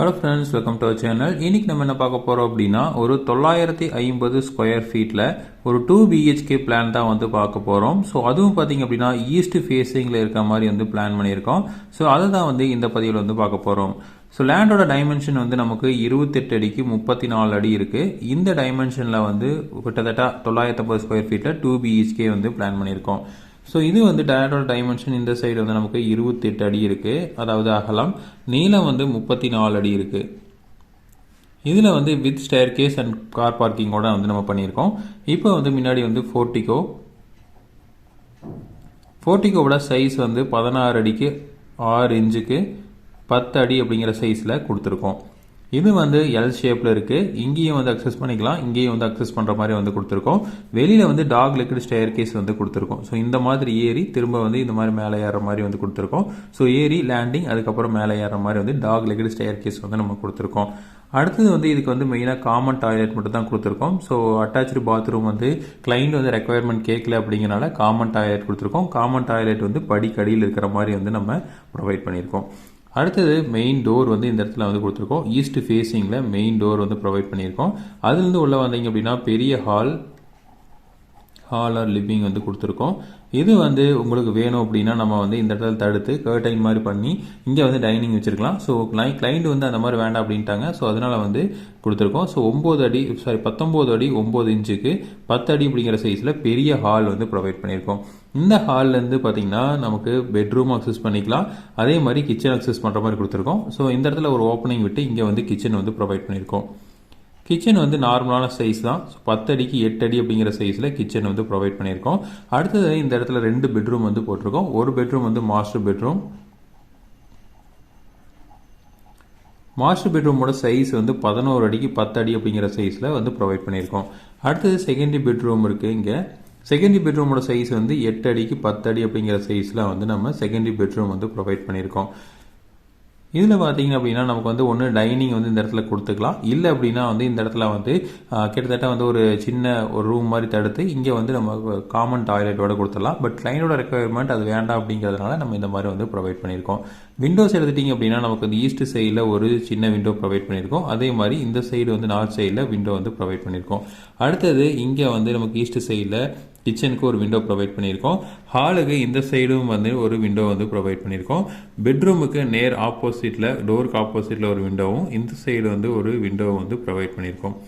Hello friends welcome to channel இன்னைக்கு நம்ம என்ன பார்க்க போகிறோம் அப்படின்னா ஒரு தொள்ளாயிரத்தி ஐம்பது ஸ்கொயர் ஃபீட்டில் ஒரு டூ பிஹெச்கே பிளான் தான் வந்து பார்க்க போகிறோம் ஸோ அதுவும் பார்த்தீங்க அப்படின்னா ஈஸ்ட் ஃபேஸிங்கில் இருக்க மாதிரி வந்து பிளான் பண்ணியிருக்கோம். ஸோ அதை தான் வந்து இந்த பதிவில் வந்து பார்க்க போகிறோம் ஸோ லேண்டோட டைமென்ஷன் வந்து நமக்கு இருபத்தெட்டு அடிக்கு முப்பத்தி நாலு அடி இருக்குது இந்த டைமென்ஷனில் வந்து கிட்டத்தட்ட தொள்ளாயிரத்தி ஐம்பது ஸ்கொயர் ஃபீட்டில் டூ பிஹெச்கே வந்து பிளான் பண்ணியிருக்கோம். ஸோ இது வந்து டேரக்டோட டைமென்ஷன் இந்த சைடு வந்து நமக்கு இருபத்தெட்டு அடி இருக்குது அதாவது அகலம். நீளம் வந்து முப்பத்தி நாலு அடி இருக்குது இதில் வந்து with staircase and car பார்க்கிங்கோட வந்து நம்ம பண்ணியிருக்கோம். இப்போ வந்து முன்னாடி வந்து ஃபோர்ட்டிகோ ஃபோர்ட்டிகோவோட சைஸ் வந்து பதினாறு அடிக்கு ஆறு இன்ச்சுக்கு பத்து அடி அப்படிங்கிற சைஸில் கொடுத்துருக்கோம். இது வந்து எல் ஷேப்பில் இருக்குது இங்கேயும் வந்து அக்சஸ் பண்ணிக்கலாம். இங்கேயும் வந்து அக்சஸ் பண்ணுற மாதிரி வந்து கொடுத்துருக்கோம். வெளியில் வந்து டாக் லிக்விட் ஸ்டேர் கேஸ் வந்து கொடுத்துருக்கோம். ஸோ இந்த மாதிரி ஏறி திரும்ப வந்து இந்த மாதிரி மேலே ஏற மாதிரி வந்து கொடுத்துருக்கோம். ஸோ ஏறி லேண்டிங் அதுக்கப்புறம் மேலே ஏற மாதிரி வந்து டாக் லிக்விட் ஸ்டேர் கேஸ் வந்து நம்ம கொடுத்துருக்கோம். அடுத்தது வந்து இதுக்கு வந்து மெயினாக காமன் டாய்லெட் மட்டும் தான் கொடுத்துருக்கோம். ஸோ அட்டாச்சு பாத்ரூம் வந்து கிளைண்ட் வந்து ரெக்குயர்மெண்ட் கேட்கல அப்படிங்கிறனால காமன் டாய்லெட் கொடுத்துருக்கோம். காமன் டாய்லெட் வந்து படிக்கடியில் இருக்கிற மாதிரி வந்து நம்ம ப்ரொவைட் பண்ணியிருக்கோம். அடுத்தது மெயின் டோர் வந்து இந்த இடத்துல வந்து கொடுத்துருக்கோம். ஈஸ்ட் ஃபேஸிங்கில் மெயின் டோர் வந்து ப்ரொவைட் பண்ணியிருக்கோம். அதுலேருந்து உள்ளே வந்தீங்க அப்படின்னா பெரிய ஹால் ஹால் ஆர் லிவிங் வந்து கொடுத்துருக்கோம். இது வந்து உங்களுக்கு வேணும் அப்படின்னா நம்ம வந்து இந்த இடத்துல தடுத்து கர்டைன் மாதிரி பண்ணி இங்கே வந்து டைனிங் வச்சுருக்கலாம். ஸோ கிளைண்ட் வந்து அந்த மாதிரி வேண்டாம் அப்படின்ட்டாங்க. ஸோ அதனால் வந்து கொடுத்துருக்கோம். ஸோ ஒம்பது அடி சாரி பத்தொம்போது அடி ஒம்பது இன்ச்சுக்கு பத்து அடி அப்படிங்கிற சைஸில் பெரிய ஹால் வந்து ப்ரொவைட் பண்ணியிருக்கோம். இந்த ஹால்லேருந்து பார்த்தீங்கன்னா நமக்கு பெட்ரூம் அக்சஸ் பண்ணிக்கலாம். அதே மாதிரி கிச்சன் அக்சஸ் பண்ணுற மாதிரி கொடுத்துருக்கோம். ஸோ இந்த இடத்துல ஒரு ஓப்பனிங் விட்டு இங்கே வந்து கிச்சன் வந்து ப்ரொவைட் பண்ணியிருக்கோம். கிச்சன் வந்து நார்மலான சைஸ் தான். ஸோ பத்து அடிக்கு எட்டு அடி அப்படிங்கிற சைஸில் கிச்சன் வந்து ப்ரொவைட் பண்ணியிருக்கோம். அடுத்தது இந்த இடத்துல ரெண்டு பெட்ரூம் வந்து போட்டிருக்கோம். ஒரு பெட்ரூம் வந்து மாஸ்டர் பெட்ரூம் மாஸ்டர் பெட்ரூமோட சைஸ் வந்து பதினோரு அடிக்கு பத்து அடி அப்படிங்கிற சைஸில் வந்து ப்ரொவைட் பண்ணியிருக்கோம். அடுத்தது செகண்டரி பெட்ரூம் இருக்குது இங்கே. செகண்டரி பெட்ரூமோட சைஸ் வந்து எட்டு அடிக்கு பத்து அடி அப்படிங்கிற சைஸில் வந்து நம்ம செகண்டரி பெட்ரூம் வந்து ப்ரொவைட் பண்ணியிருக்கோம். இதில் பார்த்தீங்க அப்படின்னா நமக்கு வந்து ஒன்று டைனிங் வந்து இந்த இடத்துல கொடுத்துக்கலாம். இல்லை அப்படின்னா வந்து இந்த இடத்துல வந்து கிட்டத்தட்ட வந்து ஒரு சின்ன ஒரு ரூம் மாதிரி தடுத்து இங்கே வந்து நம்ம காமன் டாய்லெட்டோட கொடுத்துடலாம். பட் கிளைனோட ரெக்குயர்மெண்ட் அது வேண்டாம் அப்படிங்கிறதுனால நம்ம இந்த மாதிரி வந்து ப்ரொவைட் பண்ணியிருக்கோம். விண்டோஸ் எடுத்துட்டிங்க அப்படின்னா நமக்கு வந்து ஈஸ்ட் சைடில் ஒரு சின்ன விண்டோ ப்ரொவைட் பண்ணியிருக்கோம். அதே மாதிரி இந்த சைடு வந்து நார்த் சைடில் விண்டோ வந்து ப்ரொவைட் பண்ணியிருக்கோம். அடுத்தது இங்கே வந்து நமக்கு ஈஸ்ட் சைடில் கிச்சனுக்கு ஒரு விண்டோ ப்ரொவைட் பண்ணியிருக்கோம். ஹாலுக்கு இந்த சைடும் வந்து ஒரு விண்டோ வந்து ப்ரொவைட் பண்ணியிருக்கோம். பெட்ரூமுக்கு நேர் ஆப்போசிட்டில் டோருக்கு ஆப்போசிட்டில் ஒரு விண்டோவும் இந்த சைடு வந்து ஒரு விண்டோ வந்து ப்ரொவைட் பண்ணியிருக்கோம்.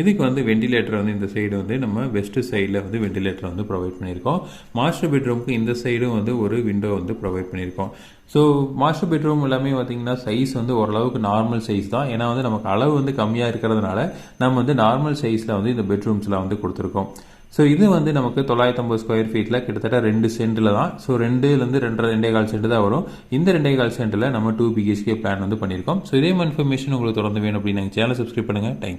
இதுக்கு வந்து வெண்டிலேட்டர் வந்து இந்த சைடு வந்து நம்ம வெஸ்ட்டு சைடில் வந்து வெண்டிலேட்டர் வந்து ப்ரொவைட் பண்ணியிருக்கோம். மாஸ்டர் பெட்ரூமுக்கு இந்த சைடும் வந்து ஒரு விண்டோ வந்து ப்ரொவைட் பண்ணியிருக்கோம். ஸோ மாஸ்டர் பெட்ரூம் எல்லாமே பார்த்தீங்கன்னா சைஸ் வந்து ஓரளவுக்கு நார்மல் சைஸ் தான். ஏன்னா வந்து நமக்கு அளவு வந்து கம்மியாக இருக்கிறதுனால நம்ம வந்து நார்மல் சைஸில் வந்து இந்த பெட்ரூம்ஸில் வந்து கொடுத்துருக்கோம். ஸோ இது வந்து நமக்கு தொள்ளாயிரத்தம்பது ஸ்கொயர் ஃபீட்டில் கிட்டத்தட்ட ரெண்டு சென்டில் தான். ஸோ ரெண்டுலேருந்து ரெண்டரை ரெண்டே கால் சென்ட் தான் வரும். இந்த ரெண்டே கால் சென்ட்டில் நம்ம டூ பிஹெச்கே பிளான் வந்து பண்ணியிருக்கோம். ஸோ இதே இன்ஃபர்மேஷன் உங்களுக்கு தொடர்ந்து வேணும் அப்படின்னு சேனல் சப்ஸ்கிரைப் பண்ணுங்கள் தேங்க்யூ